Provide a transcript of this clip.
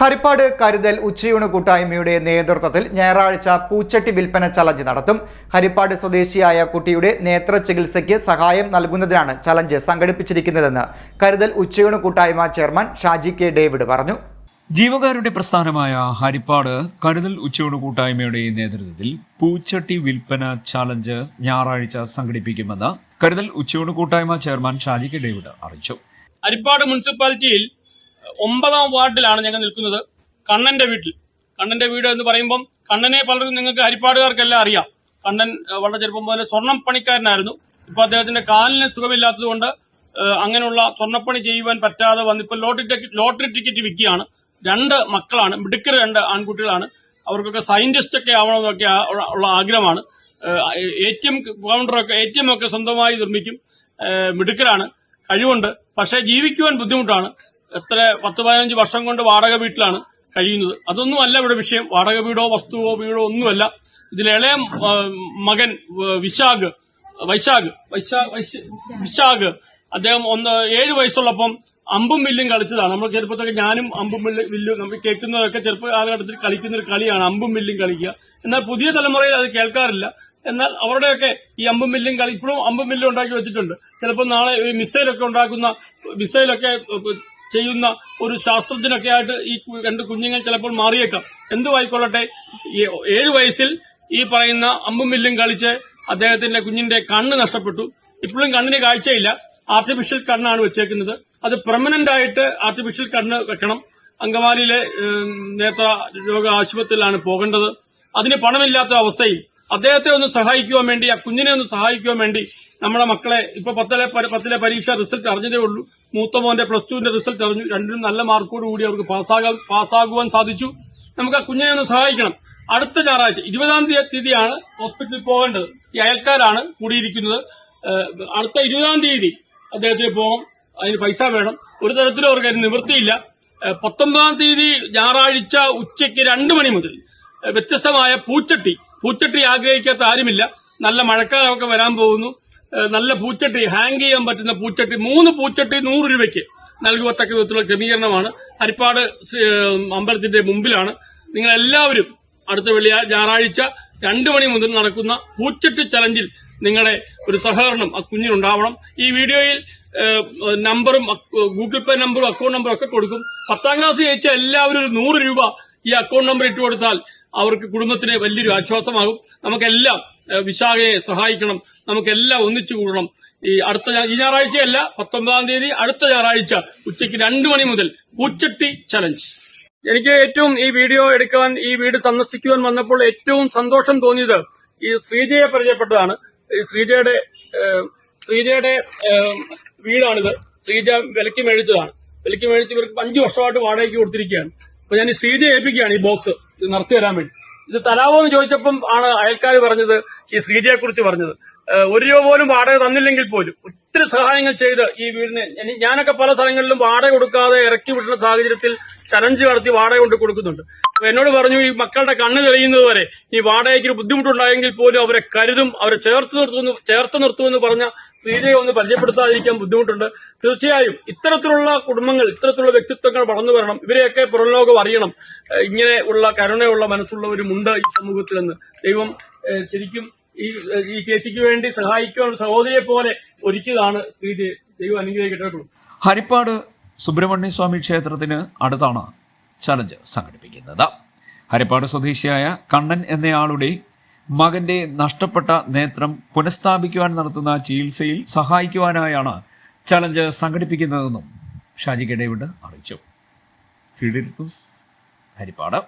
ഹരിപ്പാട് കരുതൽ ഉച്ചയൂണ് കൂട്ടായ്മയുടെ നേതൃത്വത്തിൽ ഞായറാഴ്ച പൂച്ചട്ടി വിൽപ്പന ചലഞ്ച് നടത്തും. ഹരിപ്പാട് സ്വദേശിയായ കുട്ടിയുടെ നേത്ര ചികിത്സയ്ക്ക് സഹായം നൽകുന്നതിനാണ് ചലഞ്ച് സംഘടിപ്പിച്ചിരിക്കുന്നതെന്ന് കരുതൽ ഉച്ചയൂണ് കൂട്ടായ്മ ചെയർമാൻ ഷാജി കെ ഡേവിഡ് പറഞ്ഞു. ജീവകാരുടെ പ്രസ്ഥാനമായ ഹരിപ്പാട് കരുതൽ ഉച്ചയൂണ് കൂട്ടായ്മയുടെ നേതൃത്വത്തിൽ പൂച്ചട്ടി വിൽപ്പന ചലഞ്ച് ഞായറാഴ്ച സംഘടിപ്പിക്കുമെന്ന് കരുതൽ ഉച്ചയൂണ് കൂട്ടായ്മ ചെയർമാൻ ഷാജി കെ ഡേവിഡ് അറിയിച്ചു. ഹരിപ്പാട് മുനിസിപ്പാലിറ്റിയിൽ ഒമ്പതാം വാർഡിലാണ് ഞങ്ങൾ നിൽക്കുന്നത്. കണ്ണന്റെ വീട്ടിൽ. കണ്ണന്റെ വീട് എന്ന് പറയുമ്പം കണ്ണനെ പലർക്കും നിങ്ങൾക്ക് ഹരിപ്പാടുകാർക്കെല്ലാം അറിയാം. കണ്ണൻ വളരെ ചെറുപ്പം മുതൽ സ്വർണം പണിക്കാരനായിരുന്നു. ഇപ്പൊ അദ്ദേഹത്തിന്റെ കാലിന് സുഖമില്ലാത്തതുകൊണ്ട് അങ്ങനെയുള്ള സ്വർണപ്പണി ചെയ്യുവാൻ പറ്റാതെ വന്ന് ഇപ്പൊ ലോട്ടറി ടിക്കറ്റ് ലോട്ടറി ടിക്കറ്റ് വിൽക്കുകയാണ്. രണ്ട് മക്കളാണ് മിടുക്കർ രണ്ട് ആൺകുട്ടികളാണ്. അവർക്കൊക്കെ സയന്റിസ്റ്റ് ഒക്കെ ആവണമെന്നൊക്കെ ഉള്ള ആഗ്രഹമാണ്. എ ടി എം കൗണ്ടറൊക്കെ എ ടി എം ഒക്കെ സ്വന്തമായി നിർമ്മിക്കും. മിടുക്കരാണ്. കഴിവുണ്ട്. പക്ഷേ ജീവിക്കുവാൻ ബുദ്ധിമുട്ടാണ്. എത്ര പത്ത് പതിനഞ്ച് വർഷം കൊണ്ട് വാടക വീട്ടിലാണ് കഴിയുന്നത്. അതൊന്നും അല്ല ഇവിടെ വിഷയം. വാടക വീടോ വസ്തുവോ വീടോ ഒന്നുമല്ല. ഇതിൽ മകൻ വിശാഖ് വൈശാഖ് വൈശാഖ് വിശാഖ്. അദ്ദേഹം ഒന്ന് ഏഴ് വയസ്സുള്ളപ്പം അമ്പും വില്ലും കളിച്ചതാണ്. നമ്മൾ ചെറുപ്പത്തൊക്കെ ഞാനും അമ്പും വില്ലും വില്ലും നമ്മൾ കേൾക്കുന്നതൊക്കെ ചെറുപ്പ കാലഘട്ടത്തിൽ കളിക്കുന്ന ഒരു കളിയാണ് അമ്പും വില്ലും കളിക്കുക. എന്നാൽ പുതിയ തലമുറയിൽ അത് കേൾക്കാറില്ല. എന്നാൽ അവരുടെയൊക്കെ ഈ അമ്പും മില്ലും കളി ഇപ്പോഴും അമ്പും മില്ലും ഉണ്ടാക്കി വെച്ചിട്ടുണ്ട്. ചിലപ്പോൾ നാളെ ഈ മിസൈലൊക്കെ ഉണ്ടാക്കുന്ന മിസൈലൊക്കെ ചെയ്യുന്ന ഒരു ശാസ്ത്രജ്ഞനൊക്കെ ആയിട്ട് ഈ രണ്ട് കുഞ്ഞുങ്ങൾ ചിലപ്പോൾ മാറിയേക്കാം. എന്തു ആയിക്കൊള്ളട്ടെ? ഏഴു വയസ്സിൽ ഈ പറയുന്ന അമ്പും മില്ലും കളിച്ച് അദ്ദേഹത്തിന്റെ കുഞ്ഞിന്റെ കണ്ണ് നഷ്ടപ്പെട്ടു. ഇപ്പോഴും കണ്ണിന് കാഴ്ചയില്ല. ആർട്ടിഫിഷ്യൽ കണ്ണാണ് വെച്ചേക്കുന്നത്. അത് പെർമനന്റ് ആയിട്ട് ആർട്ടിഫിഷ്യൽ കണ്ണ് വെക്കണം. അങ്കമാലിയിലെ നേത്ര രോഗ ആശുപത്രിയിലാണ് പോകേണ്ടത്. അതിന് പണമില്ലാത്ത അവസ്ഥയിൽ അദ്ദേഹത്തെ ഒന്ന് സഹായിക്കുവാൻ വേണ്ടി ആ കുഞ്ഞിനെ ഒന്ന് സഹായിക്കുവാൻ വേണ്ടി നമ്മുടെ മക്കളെ ഇപ്പൊ പത്തിലെ പത്തിലെ പരീക്ഷ റിസൾട്ട് അറിഞ്ഞതേ ഉള്ളൂ. മൂത്ത മോന്റെ പ്ലസ് ടുവിന്റെ റിസൾട്ട് അറിഞ്ഞു. രണ്ടിനും നല്ല മാർക്കോട് കൂടി അവർക്ക് പാസ്സാകാൻ പാസ്സാകുവാൻ സാധിച്ചു. നമുക്ക് ആ കുഞ്ഞിനെ ഒന്ന് സഹായിക്കണം. അടുത്ത ഞായറാഴ്ച ഇരുപതാം തീയ- തീയതിയാണ് ഹോസ്പിറ്റലിൽ പോകേണ്ടത്. ഈ അയൽക്കാരാണ് കൂടിയിരിക്കുന്നത്. അടുത്ത ഇരുപതാം തീയതി അദ്ദേഹത്തിന് പോകണം. അതിന് പൈസ വേണം. ഒരു തരത്തിലും അവർക്ക് അതിന് നിവൃത്തിയില്ല. പത്തൊമ്പതാം തീയതി ഞായറാഴ്ച ഉച്ചയ്ക്ക് രണ്ട് മണി മുതൽ വ്യത്യസ്തമായ പൂച്ചട്ടി. പൂച്ചട്ടി ആഗ്രഹിക്കാത്ത ആരുമില്ല. നല്ല മഴക്കാലമൊക്കെ വരാൻ പോകുന്നു. നല്ല പൂച്ചട്ടി ഹാങ് ചെയ്യാൻ പറ്റുന്ന പൂച്ചട്ടി. മൂന്ന് പൂച്ചട്ടി നൂറ് രൂപയ്ക്ക് നൽകുവത്തക്ക വിധത്തിലുള്ള ക്രമീകരണമാണ്. ഹരിപ്പാട് അമ്പലത്തിന്റെ മുമ്പിലാണ്. നിങ്ങൾ എല്ലാവരും അടുത്ത വെള്ളിയാഴ്ച ഞായറാഴ്ച രണ്ടു മണി മുതൽ നടക്കുന്ന പൂച്ചട്ടി ചലഞ്ചിൽ നിങ്ങളുടെ ഒരു സഹകരണം ആ കുഞ്ഞിനുണ്ടാവണം. ഈ വീഡിയോയിൽ നമ്പറും ഗൂഗിൾ പേ നമ്പറും അക്കൗണ്ട് നമ്പറും ഒക്കെ കൊടുക്കും. പത്താം ക്ലാസ് ജയിച്ച എല്ലാവരും ഒരു നൂറ് രൂപ ഈ അക്കൗണ്ട് നമ്പർ ഇട്ട് കൊടുത്താൽ അവർക്ക് കുടുംബത്തിന് വലിയൊരു ആശ്വാസമാകും. നമുക്കെല്ലാം വിശാഖയെ സഹായിക്കണം. നമുക്കെല്ലാം ഒന്നിച്ചു കൂടണം. ഈ അടുത്ത ഈ ഞായറാഴ്ചയല്ല പത്തൊമ്പതാം തീയതി അടുത്ത ഞായറാഴ്ച ഉച്ചയ്ക്ക് രണ്ടു മണി മുതൽ പൂച്ചട്ടി ചലഞ്ച് എനിക്ക് ഏറ്റവും ഈ വീഡിയോ എടുക്കാൻ ഈ വീട് സന്ദർശിക്കുവാൻ വന്നപ്പോൾ ഏറ്റവും സന്തോഷം തോന്നിയത് ഈ ശ്രീജയെ പരിചയപ്പെട്ടതാണ്. ഈ ശ്രീജയുടെ ശ്രീജയുടെ വീടാണിത്. ശ്രീജ വിലക്ക് മേടിച്ചതാണ്. വിലക്ക് മേടിച്ച് ഇവർക്ക് അഞ്ചു വർഷമായിട്ട് വാടകയ്ക്ക് കൊടുത്തിരിക്കുകയാണ്. അപ്പൊ ഞാൻ ഈ ശ്രീജയെ ഏൽപ്പിക്കുകയാണ് ഈ ബോക്സ് നിറച്ചു തരാൻ വേണ്ടി. ഇത് തരാവോ എന്ന് ചോദിച്ചപ്പം ആണ് അയൽക്കാർ പറഞ്ഞത് ഈ ശ്രീജയെ കുറിച്ച് പറഞ്ഞത് ഒരു രൂപ പോലും വാടക തന്നില്ലെങ്കിൽ പോലും ഒത്തിരി സഹായങ്ങൾ ചെയ്ത് ഈ വീടിന് ഞാനൊക്കെ പല സ്ഥലങ്ങളിലും വാടക കൊടുക്കാതെ ഇറക്കി വിടുന്ന സാഹചര്യത്തിൽ ചലഞ്ച് നടത്തി വാടക കൊണ്ട് കൊടുക്കുന്നുണ്ട്. അപ്പൊ എന്നോട് പറഞ്ഞു ഈ മക്കളുടെ കണ്ണ് തെളിയുന്നത് വരെ ഈ വാടകയ്ക്ക് ബുദ്ധിമുട്ടുണ്ടായെങ്കിൽ പോലും അവരെ കരുതും അവരെ ചേർത്ത് നിർത്തുമെന്ന് ചേർത്ത് നിർത്തുമെന്ന് പറഞ്ഞ ശ്രീജയെ ഒന്ന് പരിചയപ്പെടുത്താതിരിക്കാൻ ബുദ്ധിമുട്ടുണ്ട്. തീർച്ചയായും ഇത്തരത്തിലുള്ള കുടുംബങ്ങൾ ഇത്തരത്തിലുള്ള വ്യക്തിത്വങ്ങൾ വളർന്നു വരണം. ഇവരെയൊക്കെ പുറംലോകം അറിയണം. ഇങ്ങനെ ഉള്ള കരുണയുള്ള മനസ്സുള്ളവരുമുണ്ട് ഈ സമൂഹത്തിൽ നിന്ന് ദൈവം ശരിക്കും ഈ ഈ ചേച്ചിക്ക് വേണ്ടി സഹായിക്കാൻ സഹോദരിയെ പോലെ ഒരുക്കിയതാണ് ശ്രീജയെ. ദൈവം അനുഗ്രഹിക്കട്ടെ. കേട്ടോ. ഹരിപ്പാട് സുബ്രഹ്മണ്യ സ്വാമി ക്ഷേത്രത്തിന് അടുത്താണ് ചലഞ്ച് സംഘടിപ്പിക്കുന്നത്. ഹരിപ്പാട് സ്വദേശിയായ കണ്ണൻ എന്നയാളുടെ മകന്റെ നഷ്ടപ്പെട്ട നേത്രം പുനഃസ്ഥാപിക്കുവാൻ നടത്തുന്ന ചികിത്സയിൽ സഹായിക്കുവാനായാണ് ചലഞ്ച് സംഘടിപ്പിക്കുന്നതെന്നും ഷാജി കെടേവിട്ട് അറിയിച്ചു. ഹരിപ്പാട്.